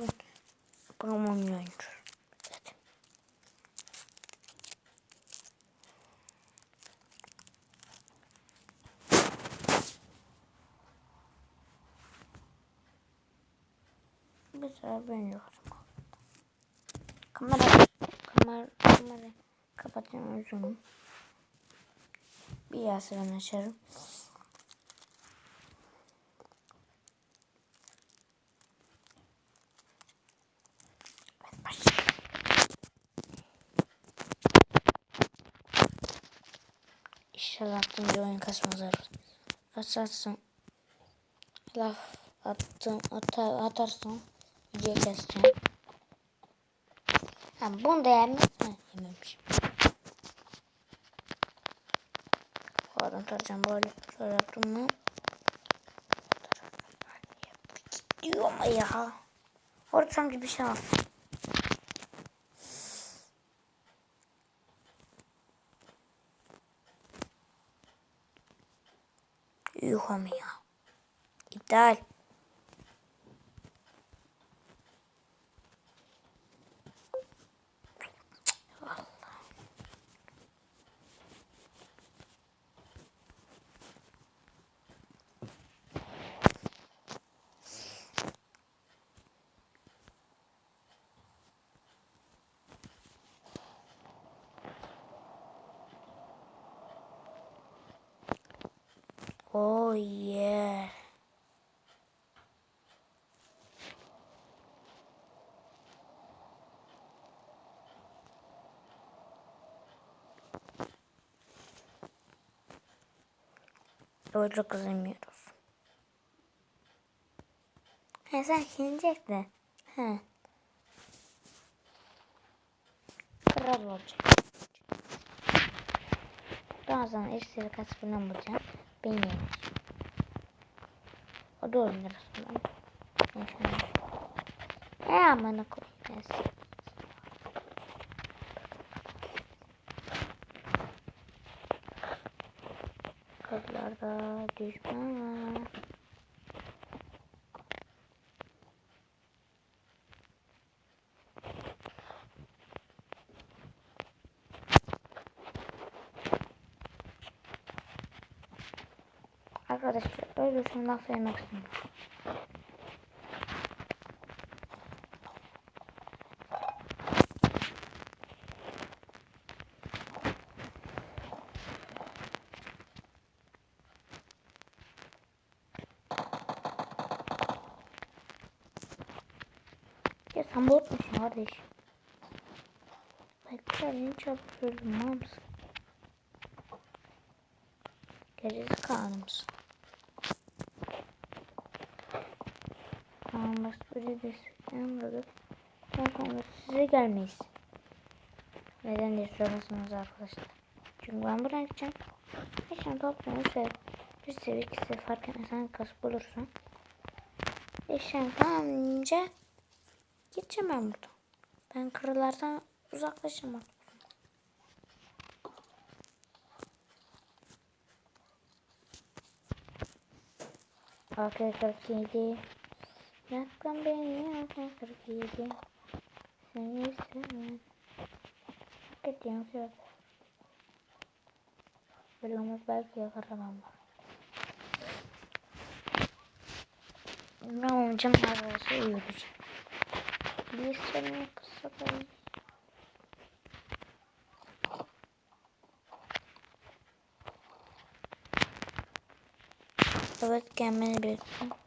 ben babam oynuyor. Evet. Güzel ben yokum. Kamera, kamera, kamera kapatayım uzunu. Bir ben açarım. İnşallah attığımca oyun kasmaz artık. Kasarsın. Laf attım, atar, atarsam video keseceğim. Ha, bunu da yemiş mi? Yememişim. Pardon taracağım böyle. Şöyle yaptım mı? Gidiyor ama ya. Orada sanki bir şey var. даль. Çok kızamıyoruz. He sen yenecek de. He. Kral olacak. Daha sonra kaç falan bulacağım. Beni yener. O da oynar aslında. Neyse. E amına koyayım. Neyse. Kızlarda düşman var. Arkadaşlar öyle şundan söylemek istiyorum. Ya sen bot musun kardeş? Bekler yeni çabuk mısın? Gerizekalı mısın? Tamam bak böyle destekleyemedik. Daha sonra size gelmeyiz. Neden diye sorarsanız arkadaşlar. Çünkü ben buraya gideceğim. Eşyan topluyorum. Sev. Bir seviye iki seviye fark etmez. Hangi kas bulursan. Eşyan tamamlayınca gideceğim buradan. Ben kırılardan uzaklaşamam. AK-47 Yakın beni AK-47 Seni istemem Hak söyle Böyle olmaz belki yakalamam Ne olacağım? Arkadaşlar yürüyeceğim Bir sene kısa da Evet gelmeni bekliyorum.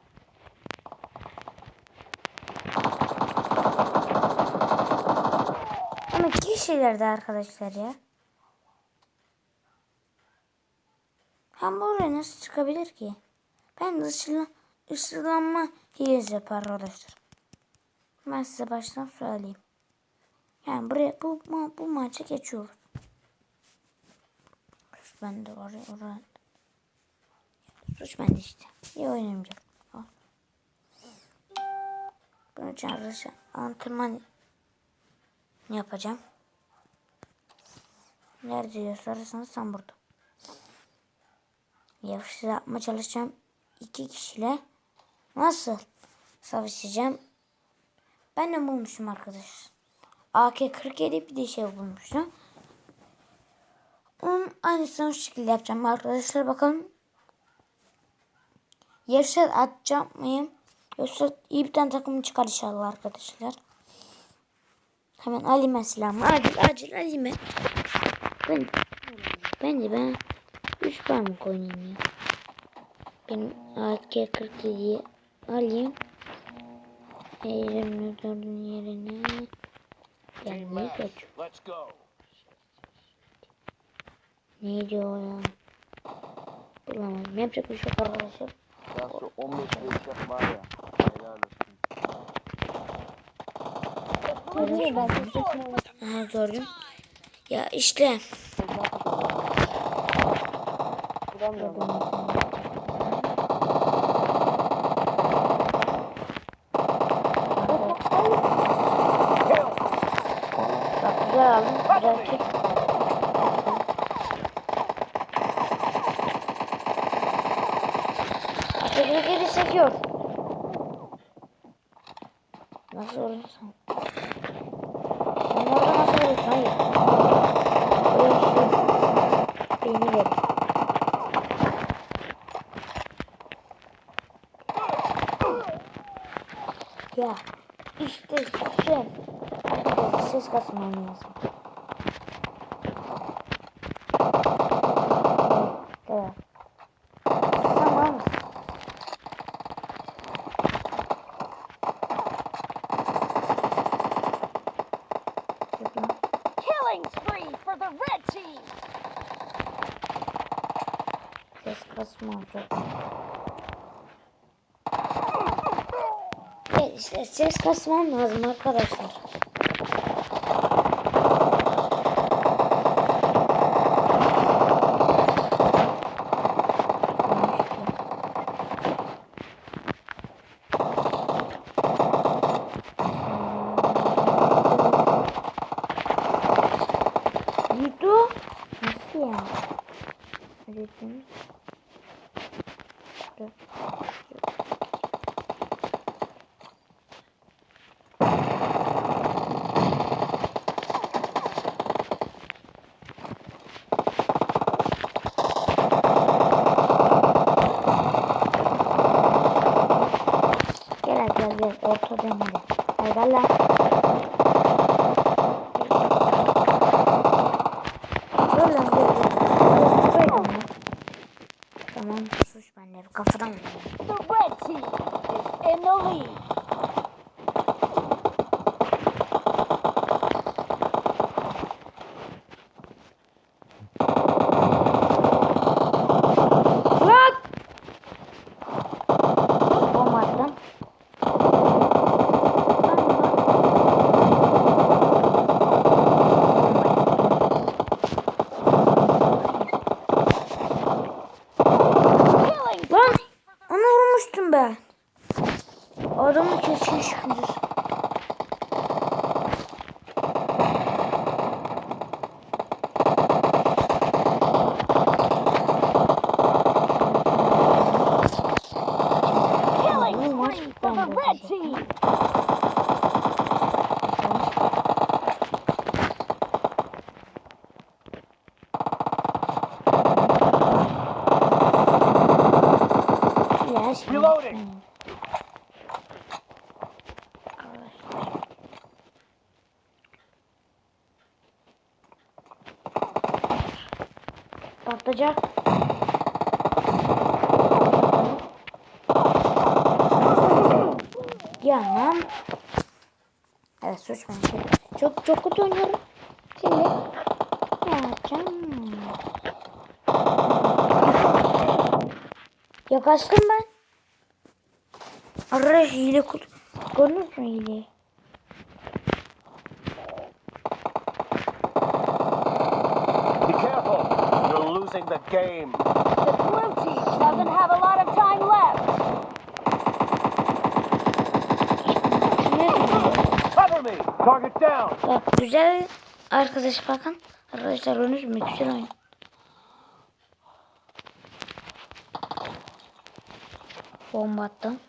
Ama kişilerde arkadaşlar ya. Hem buraya nasıl çıkabilir ki? Ben ışılanma hilesi yapar arkadaşlar. Ben size baştan söyleyeyim. Yani buraya bu, bu, bu maça geçiyoruz. Ben de oraya oraya. Suç bende işte. İyi oynamayacağım. Al. Bunu çağırırsa antrenman yapacağım. Nerede diyor sorarsanız sen burada. Yarışı yapma çalışacağım. iki kişiyle nasıl savaşacağım Ben de bulmuşum arkadaşlar. AK-47 bir de şey bulmuştum. Onun aynısını şu şekilde yapacağım arkadaşlar. Bakalım. Yarışa atacağım mıyım? Yoksa iyi bir tane takım çıkar inşallah arkadaşlar. Hemen Ali'me silahımı. Acil acil Ali'me. Ben, bence ben 3 parmak oynayayım ya. Benim AK-47'yi alayım. 24'ün yerine gelmeyi geç. Let's go. Neydi o ya? Bulamadım. Yapacak bir şey arkadaşlar. Ya şu 15 yaş yapma var ya. Helal olsun. Aha gördüm. Ya işte. Bak güzel aldım. Güzel ki. Teknik geri sekiyor. Nasıl olursan. Sen orada nasıl olursun? Hayır. Öyle şey. Beyni ver. Ya işte şey. Arkadaşlar ses kasmam lazım. Evet. Sen var mısın? Zıpla. Killing spree for the red team! Ses kasma çok. Evet işte ses kasmam lazım arkadaşlar. Ortadan hadi. Hadi. Patlayacak. Ya lan. Evet suç ben. Çok çok kötü oynuyorum. Şimdi ne yapacağım? Ya kaçtım ben. Arkadaş hile kut. Gördünüz mü hileyi? losing the game. The blue team doesn't have a lot of time left. Bak güzel arkadaş bakın. Arkadaşlar oyunuz mu güzel oyun. Bomba attım.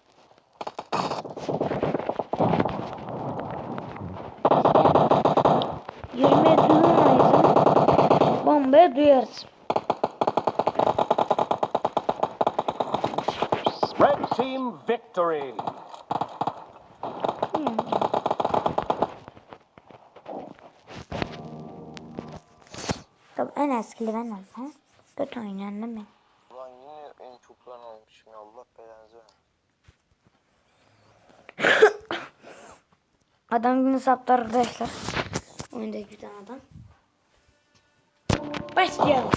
Yürümeye duyuyoruz. Bombayı duyarız. Team victory. Tabii en eskili ben oldum. Ha? Kötü oynayan değil mi? Ulan yine en çok ben almışım ya Allah belanızı versin. Adam günü saptı arkadaşlar. Oyundaki bir tane adam. Başlayalım.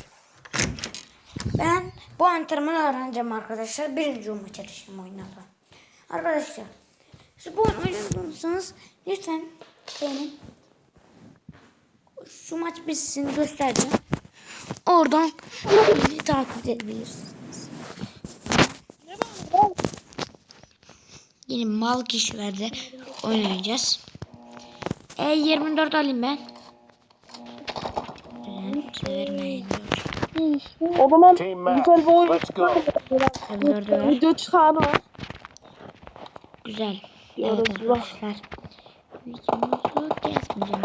Ben bu antrenmanı öğreneceğim arkadaşlar. Birinci olma çalışacağım oyunlarda. Arkadaşlar siz bu oyunu oynamıyorsanız lütfen benim şu maç bitsin göstereceğim. Oradan beni takip edebilirsiniz. Yeni mal kişilerde oynayacağız. E24 alayım ben. Evet. O zaman güzel bir oyun Let's go. M4'ü ver. video çıkardı var. Güzel. Evet arkadaşlar. Videomuzu kesmeyeceğim.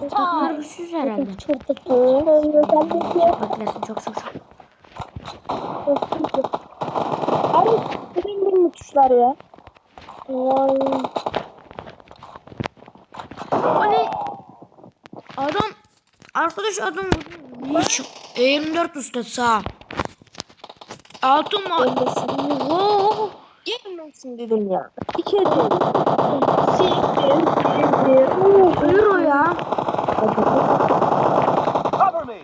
First Takımlar güçsüz herhalde. Beklesin çok çok çok. Abi benim benim tuşlar ya. Vay. O ne? Adam arkadaş adam hiç E24 ustası ha. Altın mı? Oo. Gelmesin dedim ya. İki edim. Siktir, siktir. Ölür o ya. Cover me.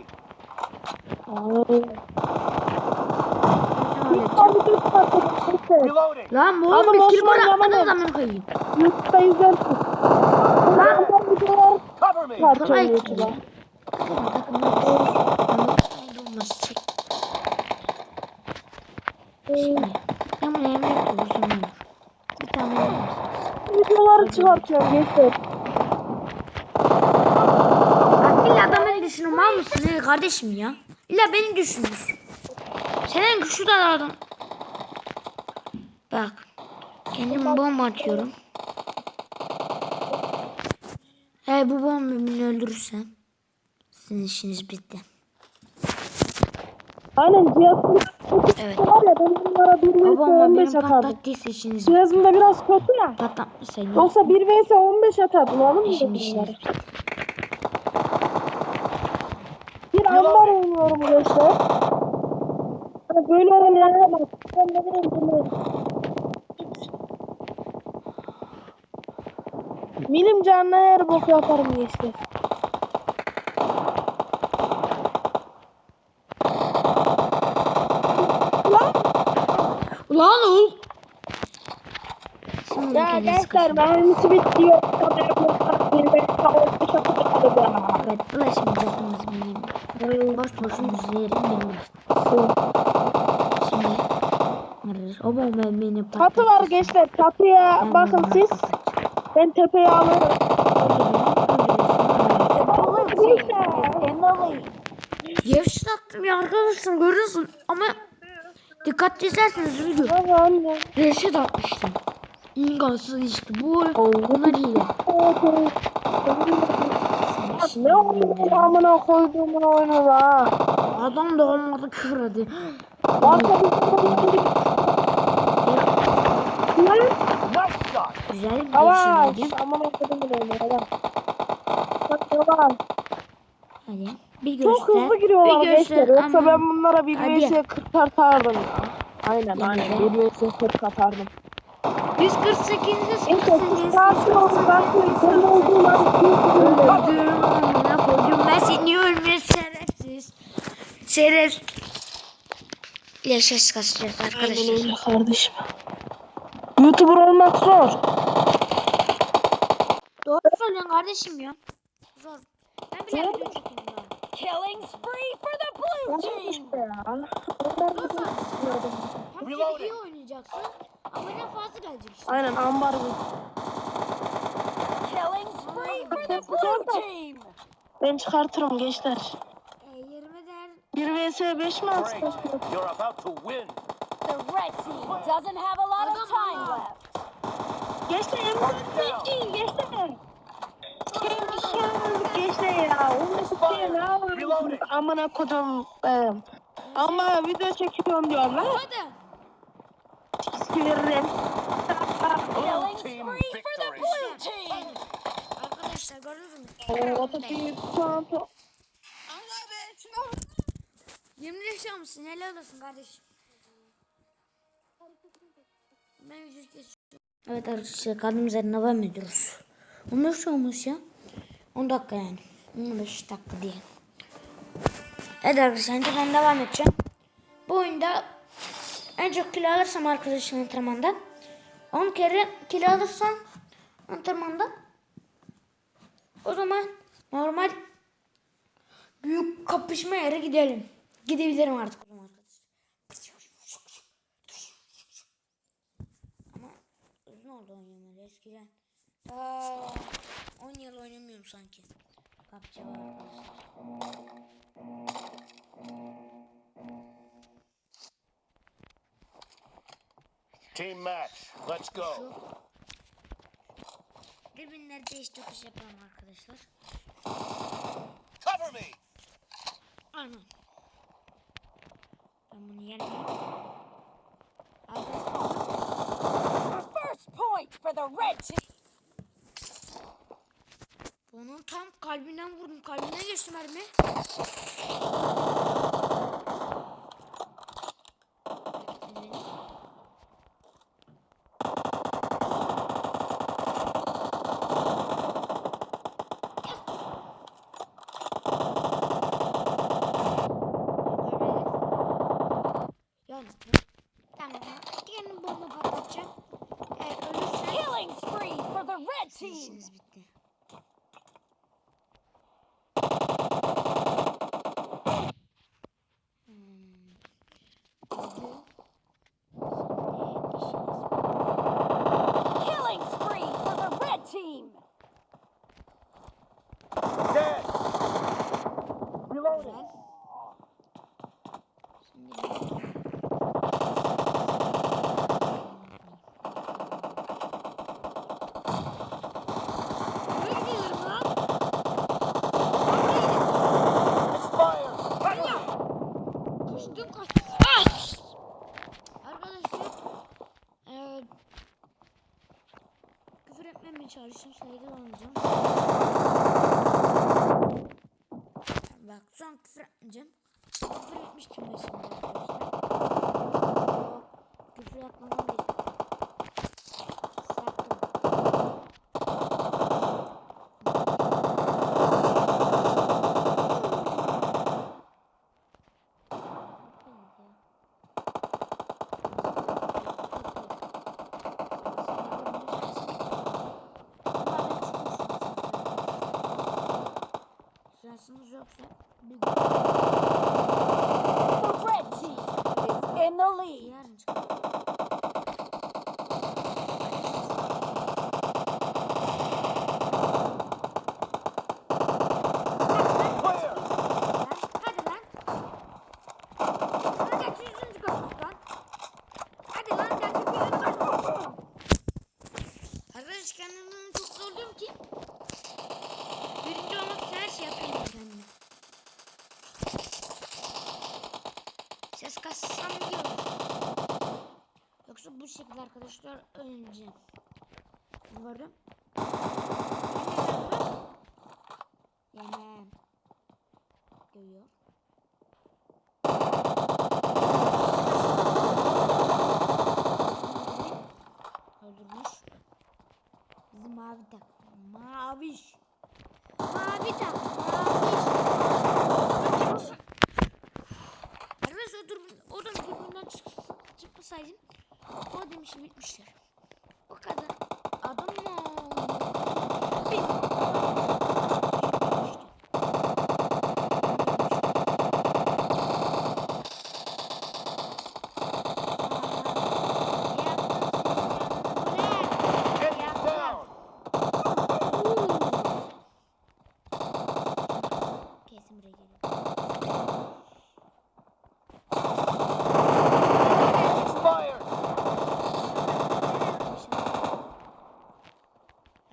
Reloading. Lan bu oğlum bir kill bırakmadın Yaman'ı- zaman koyayım. YouTube'da izlersin. Lan. Ben videolar Cover me. Parçalı Kolay YouTube'a. olması çek. Şimdi bunu yemek olursun olur. Bir tane? Videoları çıkartıyorum gençler. Bak illa ben beni düşünün mal mısın ne kardeşim ya? İlla beni düşünüyorsun. Senin güçlü de adam. Bak. Kendim bomba atıyorum. Eğer bu bomba beni öldürürse sizin işiniz bitti. Aynen cihazım Evet. var ya ben bunlara 1 vs bomba 15 beni atardım. patlattıysa işiniz bitti. Cihazım da biraz kötü ya. Patlatmasaydı Yoksa 1 vs 15 atardım oğlum işim işiniz bitti. Bir ambar oynuyorum gençler. Hani böyle oynayanlara bak. Ben de bileyim bilmiyorum. Milim canına her bok yaparım gençler. Lan Ulan ol. Şimdi ya kendiniz gençler kaçın. mermisi bitti yok. Haber yok. Bir vs 15 atardım ya. Evet ulaşmayacağımız benim. Boş boşun izleyelim benim. Şimdi ararız. O bomba beni patlattı. Çatı var gençler. Çatıya Ben bakın bunu siz. Ben tepeyi alırım. The blue team is in the lead. Yavşat attım ya arkadaşlar görüyorsun dikkatli izlerseniz video. Tamam. Reşit atmıştım. İngansız işte bu bunlar hile. Ne oldu amına koyduğumun oyunu la. Adam da olmadı küfür shot. Güzel bir şey. Amına koyduğumun oyunu. Bak yavaş. Hadi. Bir göster. Çok hızlı giriyorlar bir göster. Yoksa ben bunlara bir Hadi. vs 40 atardım ya. Aynen Yemin aynen. ederim. Bir vs 40 atardım. 148'de En çok 88. sakin olsun. Ben senin olduğum an Öldürdüm amına koydum ben seni ölmüş şerefsiz. Şeref. Yaşas kasacağız arkadaşlar. Aynen öyle kardeşim. YouTuber olmak zor. Doğru söylüyorsun kardeşim ya. Zor. Ben bile video çekeyim ya. Killing spree for the blue team. PUBG'de iyi oynayacaksın. Ama ne fazla gelecek işte. Aynen ambar bu. Killing spree for the blue team. Ben çıkartırım gençler. E, yerime değer 1 vs 5 mi Great. atsın? You're about to win. The red team doesn't have a lot of time left. Gençler M4 bekleyin gençler. Gençler gençler Abi ne yapıyorsunuz amına kodum. Ee, ama video çekiyorum diyorlar. Hadi. Victory. Arkadaşlar gördünüz mü? Otobüs, çanta. 20 yaşamışsın helal olsun kardeşim. Ben yüzük geçiyorum. Evet arkadaşlar kaldığımız yerden devam ediyoruz. 15 olmuş ya. 10 dakika yani. 15 dakika diye. Evet arkadaşlar şimdi ben devam edeceğim. Bu oyunda en çok kilo alırsam arkadaşın antrenmanda 10 kere kilo alırsam antrenmanda o zaman normal büyük kapışma yere gidelim. Gidebilirim artık o zaman. Ama uzun oldu oynamalı eskiden. Aa, 10 yıl oynamıyorum sanki. PUBG var. Team match. Let's go. Birbirine değiş tokuş yapalım arkadaşlar. Cover me. Aynen. Ben bunu yenmeyeyim. First point for the red team. Bunun tam kalbinden vurdum. Kalbinden geçti mermi. Hareketlendim. Yani tamam. Diğerini bomba patlatacağım. Eğer ölürsen Killing spree for the red team. işiniz bitti. Hmm. Oldu. Şimdi işiniz bitti. Killing spree for the red team. Dead. Güzel. Şimdi! Arkadaşlar. eee küfür etmemeye çalıştım. Saygılı olacağım. Son küfür etmiştim ben şimdi arkadaşlar. Küfür yapmadan değil. Sattım. Şansınız yoksa bir gün The red team is in the lead. yarın çıkar. Clear. Hadi lan. Hadi kaç yüzüncü koştuk lan. Hadi lan gerçek bir yere koştuk. Arkadaş kendimden çok zorluyorum ki. Birinci olmak için her şey yapıyorum kendime. Ses kassam diyorum. Yoksa bu şekilde arkadaşlar öleceğim. Varım. Yemem. Görüyor. O demişim bitmişler. O kadar adam mı? Bilmiyorum. Get down. Kesin buraya geliyor. Expired.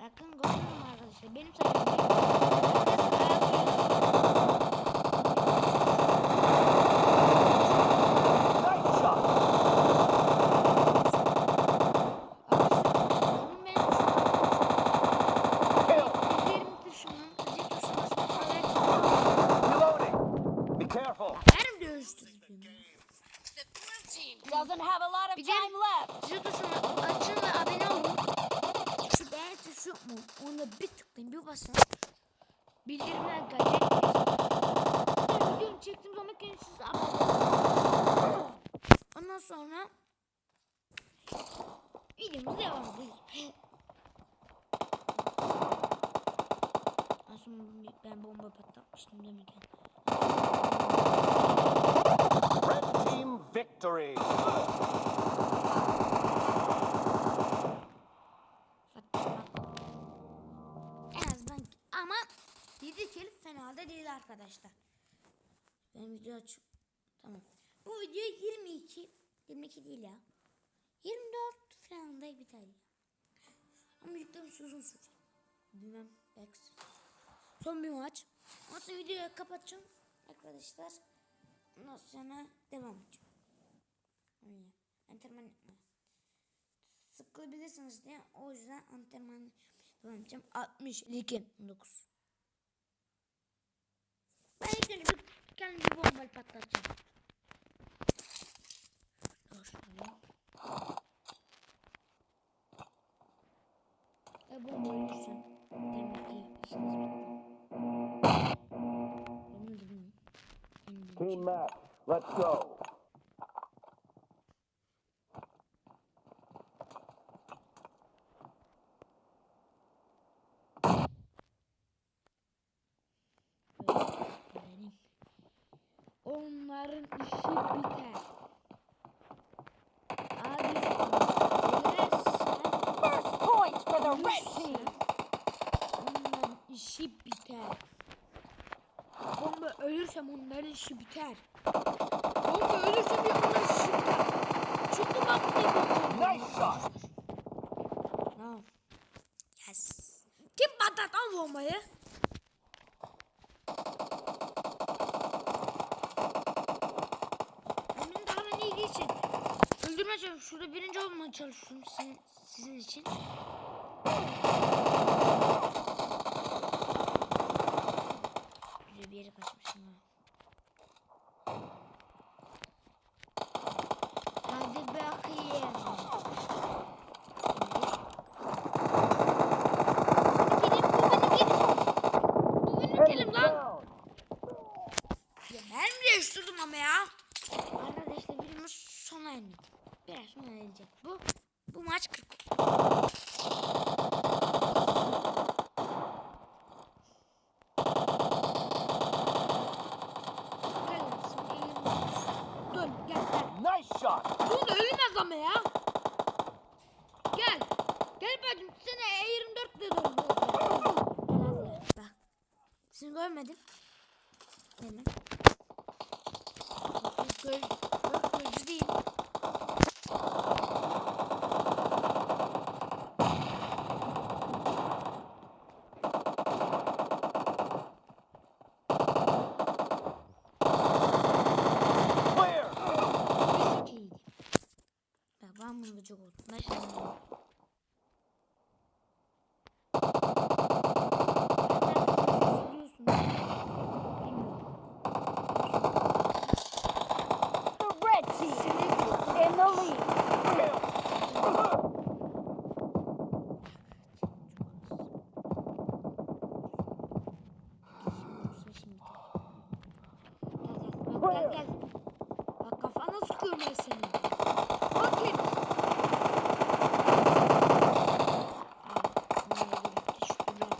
Yakın gördün mü arkadaşlar? Benim sayemde. herkes ayak basın. Bildirimler gelecek. Ben videomu çektiğim zaman kendisi size abone. Ondan sonra videomuz devam ediyor. Ben bomba patlatmıştım demirken. Red team victory. Kill fena da değil arkadaşlar. Ben video aç. Tamam. Bu video 22 22 değil ya. 24 falan da biter ya. Ama yüklemesi uzun sürecek. Bilmem belki. Son bir maç. Sonra videoyu kapatacağım arkadaşlar. Ondan sonra devam edeceğim. Öyle. Antrenman yapma. Sıkılabilirsiniz diye o yüzden antrenman devam edeceğim. 60 ligin 19. Ben ilk bir kendime bir bombayı patlatacağım. E bomba ölürsün. Demek ki işiniz bitti. Team match. Let's go. Benim. Onların işi biter. Abi First point for the red team. Onların işi biter. Bomba ölürsem onların işi biter. Bomba ölürsem ya onların işi biter. Çünkü bak ne. Nice shot. Tamam. Yes. Kim patlattı lan bombayı? Benim daha ben iyi için. Öldürmeye çalışıyorum. Şurada birinci olmaya çalışıyorum sizin, sizin için. Güzel bir yere kaçmışım ha. Hadi bakayım. Bu benim kelim lan. Ya ben mi değiştirdim ama ya? Arkadaşlar videomuz sona erdi. Biraz sonra gelecek. Bu bu maç 40. Gel lan sen elini- Dön gel gel. Nice shot. Dur da ölmez ama ya. Gel. Gel bacım seni E24 de dön. Gel hadi. Bak. Seni görmedim. Hemen. Ben bunu da çok oldum. Ben şimdi bunu- Biliyorsun, bilmiyorum. The red team in the lead. Şimdi. Gel gel. Bak gel gel. Bak kafana sıkıyorum ben seni. Bakayım. Aa, nereye gitti? Şuraya.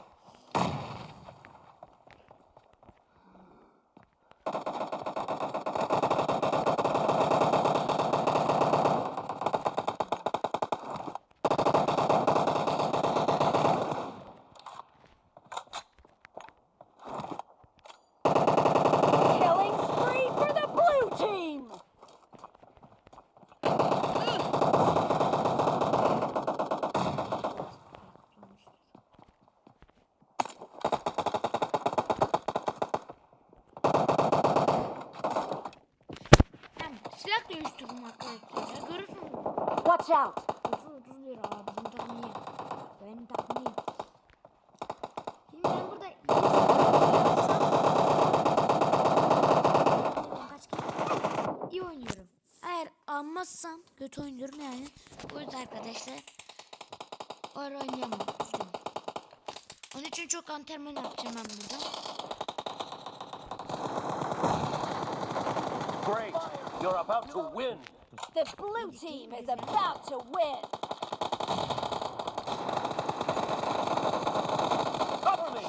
Killing spree for the blue team. Ben silah değiştirdim arkadaşlar. Ya görürsünüz. Out. 30 30 lira abi bizim. Benim takım iyi. Şimdi ben burada kaç kere iyi oynuyorum. Eğer almazsam kötü oynuyorum yani. O yüzden arkadaşlar öyle oynayamam. 13 için çok antrenman yapacağım ben burada. Great. You're about to win. The blue team is about to win. Cover me.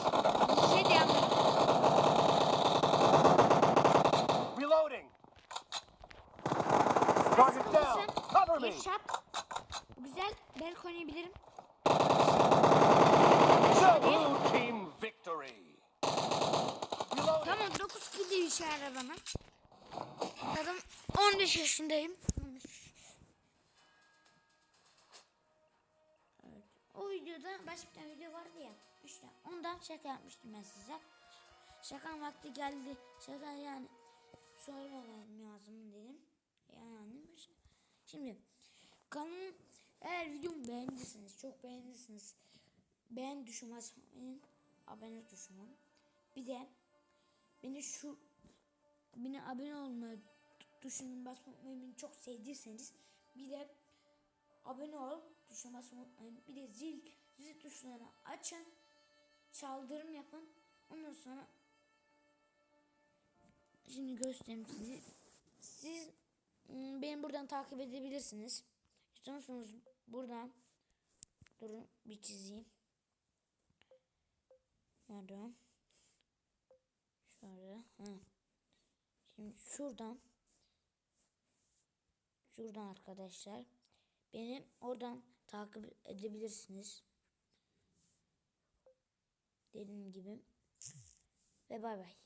De yaptım. Reloading. Target down. Cover me. Headshot. Güzel. Belki oynayabilirim. The blue team victory. Reloading. Tamam 9 kill işaret bana. Zaten 15 yaşındayım. O videoda başka bir tane video vardı ya. İşte ondan şaka yapmıştım ben size. Şaka vakti geldi. Şaka yani söylemem lazım dedim. Yani şimdi kanalım eğer videomu beğendiyseniz çok beğendiyseniz beğen tuşuma basmayın. Abone tuşuma. Bir de beni şu beni abone olma tuşuna basmayı beni çok sevdiyseniz bir de abone ol tuşuna basmayı. Bir de zil zil tuşlarını açın. Çaldırım yapın. Ondan sonra şimdi göstereyim sizi. Siz ım, beni buradan takip edebilirsiniz. İstiyorsanız buradan durun bir çizeyim. Nerede? Şöyle. Ha. Şimdi şuradan şuradan arkadaşlar beni oradan takip edebilirsiniz. Dediğim gibi ve bay bay.